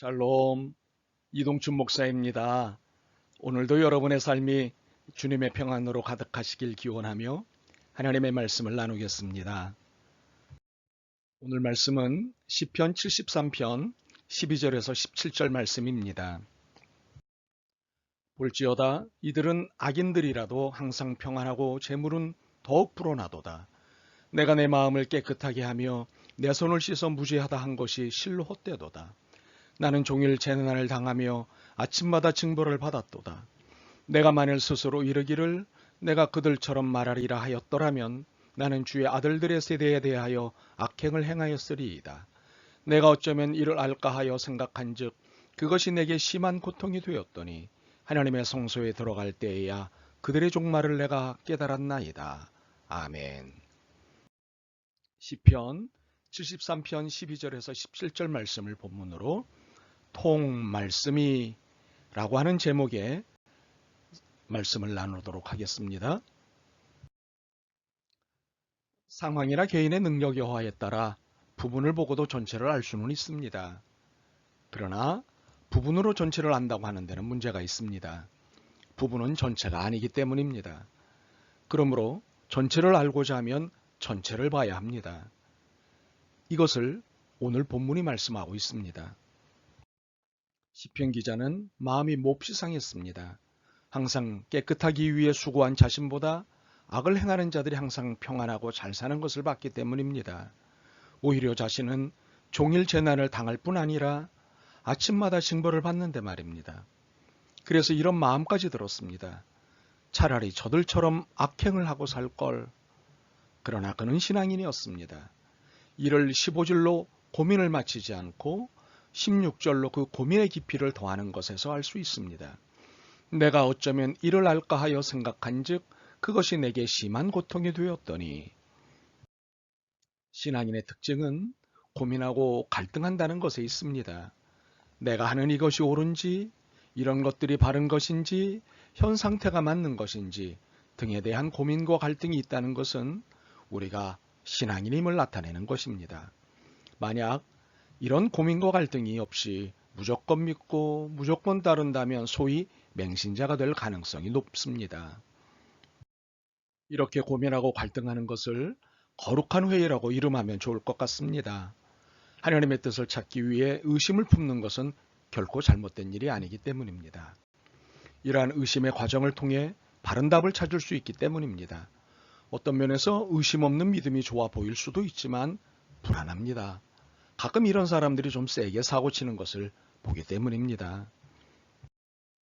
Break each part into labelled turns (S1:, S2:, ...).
S1: 샬롬 이동춘 목사입니다. 오늘도 여러분의 삶이 주님의 평안으로 가득하시길 기원하며 하나님의 말씀을 나누겠습니다. 오늘 말씀은 시편 73편 12절에서 17절 말씀입니다. 볼지어다 이들은 악인들이라도 항상 평안하고 재물은 더욱 불어나도다. 내가 내 마음을 깨끗하게 하며 내 손을 씻어 무죄하다 한 것이 실로 헛되도다. 나는 종일 재난을 당하며 아침마다 징벌을 받았도다. 내가 만일 스스로 이르기를 내가 그들처럼 말하리라 하였더라면 나는 주의 아들들의 세대에 대하여 악행을 행하였으리이다. 내가 어쩌면 이를 알까 하여 생각한즉 그것이 내게 심한 고통이 되었더니 하나님의 성소에 들어갈 때에야 그들의 종말을 내가 깨달았나이다. 아멘. 시편 73편 12절에서 17절 말씀을 본문으로 통 말씀이 라고 하는 제목의 말씀을 나누도록 하겠습니다. 상황이나 개인의 능력 여하에 따라 부분을 보고도 전체를 알 수는 있습니다. 그러나 부분으로 전체를 안다고 하는 데는 문제가 있습니다. 부분은 전체가 아니기 때문입니다. 그러므로 전체를 알고자 하면 전체를 봐야 합니다. 이것을 오늘 본문이 말씀하고 있습니다. 시편 기자는 마음이 몹시 상했습니다. 항상 깨끗하기 위해 수고한 자신보다 악을 행하는 자들이 항상 평안하고 잘 사는 것을 봤기 때문입니다. 오히려 자신은 종일 재난을 당할 뿐 아니라 아침마다 징벌을 받는데 말입니다. 그래서 이런 마음까지 들었습니다. 차라리 저들처럼 악행을 하고 살 걸. 그러나 그는 신앙인이었습니다. 이를 15줄로 고민을 마치지 않고 16절로 그 고민의 깊이를 더하는 것에서 알 수 있습니다. 내가 어쩌면 이를 알까 하여 생각한 즉 그것이 내게 심한 고통이 되었더니 신앙인의 특징은 고민하고 갈등한다는 것에 있습니다. 내가 하는 이것이 옳은지 이런 것들이 바른 것인지 현 상태가 맞는 것인지 등에 대한 고민과 갈등이 있다는 것은 우리가 신앙인임을 나타내는 것입니다. 만약 이런 고민과 갈등이 없이 무조건 믿고 무조건 따른다면 소위 맹신자가 될 가능성이 높습니다. 이렇게 고민하고 갈등하는 것을 거룩한 회의라고 이름하면 좋을 것 같습니다. 하나님의 뜻을 찾기 위해 의심을 품는 것은 결코 잘못된 일이 아니기 때문입니다. 이러한 의심의 과정을 통해 바른 답을 찾을 수 있기 때문입니다. 어떤 면에서 의심 없는 믿음이 좋아 보일 수도 있지만 불안합니다. 가끔 이런 사람들이 좀 세게 사고치는 것을 보기 때문입니다.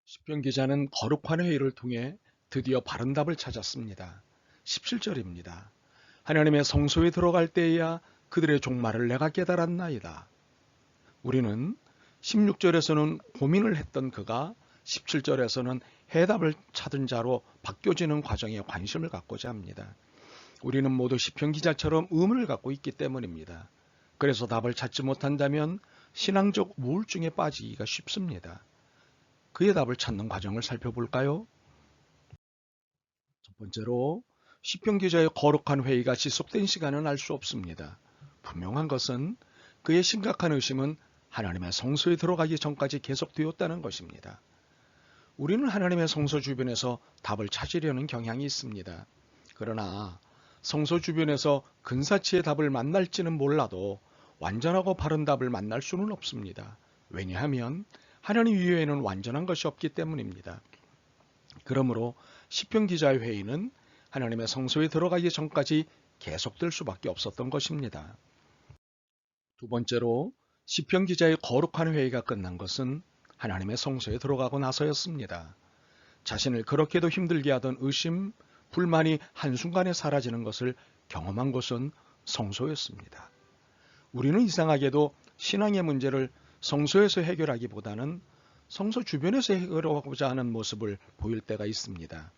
S1: 시편 기자는 거룩한 회의를 통해 드디어 바른 답을 찾았습니다. 17절입니다. 하나님의 성소에 들어갈 때에야 그들의 종말을 내가 깨달았나이다. 우리는 16절에서는 고민을 했던 그가 17절에서는 해답을 찾은 자로 바뀌어지는 과정에 관심을 갖고자 합니다. 우리는 모두 시편 기자처럼 의문을 갖고 있기 때문입니다. 그래서 답을 찾지 못한다면 신앙적 우울증에 빠지기가 쉽습니다. 그의 답을 찾는 과정을 살펴볼까요? 첫 번째로 시편 기자의 거룩한 회의가 지속된 시간은 알 수 없습니다. 분명한 것은 그의 심각한 의심은 하나님의 성소에 들어가기 전까지 계속되었다는 것입니다. 우리는 하나님의 성소 주변에서 답을 찾으려는 경향이 있습니다. 그러나 성소 주변에서 근사치의 답을 만날지는 몰라도 완전하고 바른 답을 만날 수는 없습니다. 왜냐하면 하나님 이외에는 완전한 것이 없기 때문입니다. 그러므로 시편 기자의 회의는 하나님의 성소에 들어가기 전까지 계속될 수밖에 없었던 것입니다. 두 번째로 시편 기자의 거룩한 회의가 끝난 것은 하나님의 성소에 들어가고 나서였습니다. 자신을 그렇게도 힘들게 하던 의심, 불만이 한순간에 사라지는 것을 경험한 곳은 성소였습니다. 우리는 이상하게도 신앙의 문제를 성소에서 해결하기보다는 성소 주변에서 해결하고자 하는 모습을 보일 때가 있습니다.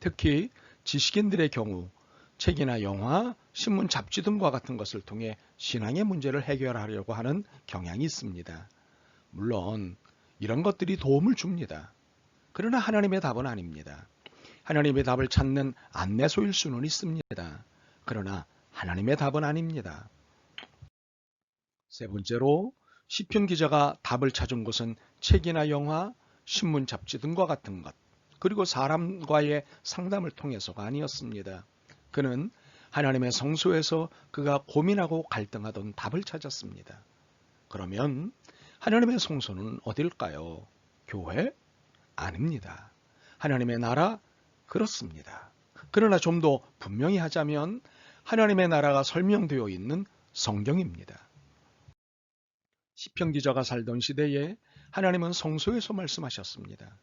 S1: 특히 지식인들의 경우 책이나 영화, 신문 잡지 등과 같은 것을 통해 신앙의 문제를 해결하려고 하는 경향이 있습니다. 물론 이런 것들이 도움을 줍니다. 그러나 하나님의 답은 아닙니다. 하나님의 답을 찾는 안내소일 수는 있습니다. 그러나 하나님의 답은 아닙니다. 세 번째로 시편 기자가 답을 찾은 곳은 책이나 영화, 신문 잡지 등과 같은 것, 그리고 사람과의 상담을 통해서가 아니었습니다. 그는 하나님의 성소에서 그가 고민하고 갈등하던 답을 찾았습니다. 그러면 하나님의 성소는 어딜까요? 교회? 아닙니다. 하나님의 나라? 그렇습니다. 그러나 좀 더 분명히 하자면 하나님의 나라가 설명되어 있는 성경입니다. 시편 기자가 살던 시대에 하나님은 성소에서 말씀하셨습니다.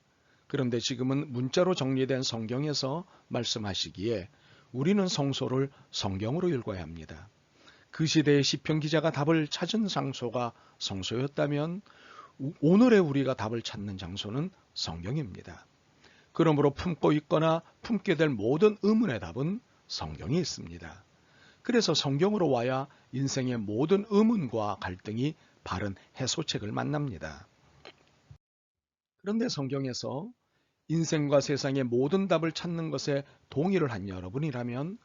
S1: 그런데 지금은 문자로 정리된 성경에서 말씀하시기에 우리는 성소를 성경으로 읽어야 합니다. 그 시대의 시편 기자가 답을 찾은 장소가 성소였다면 오늘의 우리가 답을 찾는 장소는 성경입니다. 그러므로 품고 있거나 품게 될 모든 의문의 답은 성경에 있습니다. 그래서 성경으로 와야 인생의 모든 의문과 갈등이 바른 해소책을 만납니다. 그런데 성경에서 인생과 세상의 모든 답을 찾는 것에 동의를 한 여러분이라면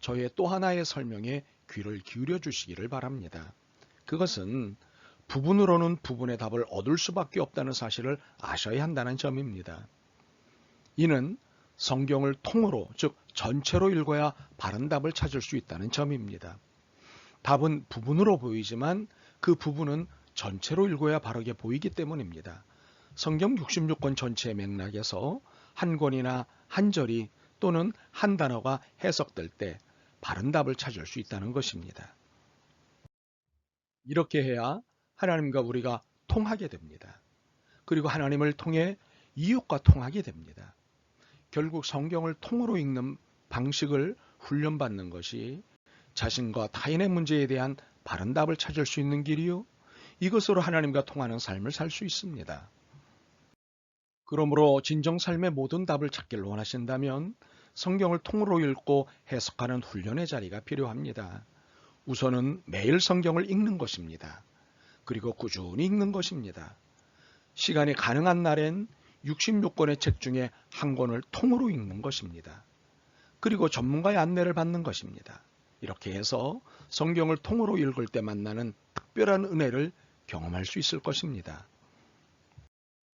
S1: 저의 또 하나의 설명에 귀를 기울여 주시기를 바랍니다. 그것은 부분으로는 부분의 답을 얻을 수밖에 없다는 사실을 아셔야 한다는 점입니다. 이는 성경을 통으로, 즉 전체로 읽어야 바른 답을 찾을 수 있다는 점입니다. 답은 부분으로 보이지만 그 부분은 전체로 읽어야 바르게 보이기 때문입니다. 성경 66권 전체의 맥락에서 한 권이나 한 절이 또는 한 단어가 해석될 때 바른 답을 찾을 수 있다는 것입니다. 이렇게 해야 하나님과 우리가 통하게 됩니다. 그리고 하나님을 통해 이웃과 통하게 됩니다. 결국 성경을 통으로 읽는 방식을 훈련받는 것이 자신과 타인의 문제에 대한 바른 답을 찾을 수 있는 길이요. 이것으로 하나님과 통하는 삶을 살 수 있습니다. 그러므로 진정 삶의 모든 답을 찾기를 원하신다면 성경을 통으로 읽고 해석하는 훈련의 자리가 필요합니다. 우선은 매일 성경을 읽는 것입니다. 그리고 꾸준히 읽는 것입니다. 시간이 가능한 날엔 66권의 책 중에 한 권을 통으로 읽는 것입니다. 그리고 전문가의 안내를 받는 것입니다. 이렇게 해서 성경을 통으로 읽을 때 만나는 특별한 은혜를 경험할 수 있을 것입니다.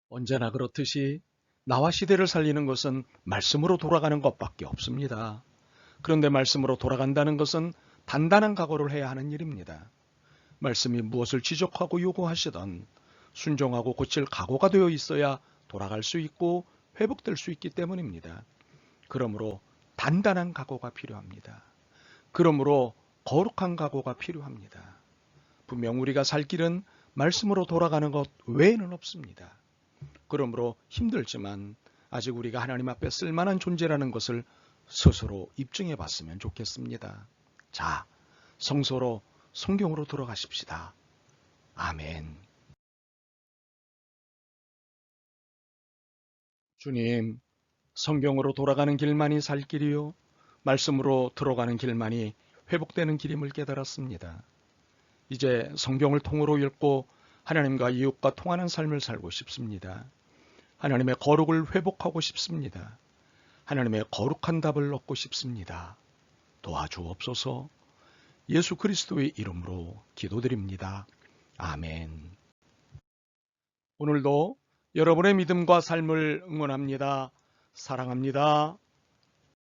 S1: 언제나 그렇듯이 나와 시대를 살리는 것은 말씀으로 돌아가는 것밖에 없습니다. 그런데 말씀으로 돌아간다는 것은 단단한 각오를 해야 하는 일입니다. 말씀이 무엇을 지적하고 요구하시던 순종하고 고칠 각오가 되어 있어야 돌아갈 수 있고 회복될 수 있기 때문입니다. 그러므로 단단한 각오가 필요합니다. 그러므로 거룩한 각오가 필요합니다. 분명 우리가 살 길은 말씀으로 돌아가는 것 외에는 없습니다. 그러므로 힘들지만 아직 우리가 하나님 앞에 쓸만한 존재라는 것을 스스로 입증해 봤으면 좋겠습니다. 자, 성소로 성경으로 돌아가십시다. 아멘. 주님, 성경으로 돌아가는 길만이 살 길이요. 말씀으로 들어가는 길만이 회복되는 길임을 깨달았습니다. 이제 성경을 통으로 읽고 하나님과 이웃과 통하는 삶을 살고 싶습니다. 하나님의 거룩을 회복하고 싶습니다. 하나님의 거룩한 답을 얻고 싶습니다. 도와주옵소서 예수 그리스도의 이름으로 기도드립니다. 아멘. 오늘도 여러분의 믿음과 삶을 응원합니다. 사랑합니다.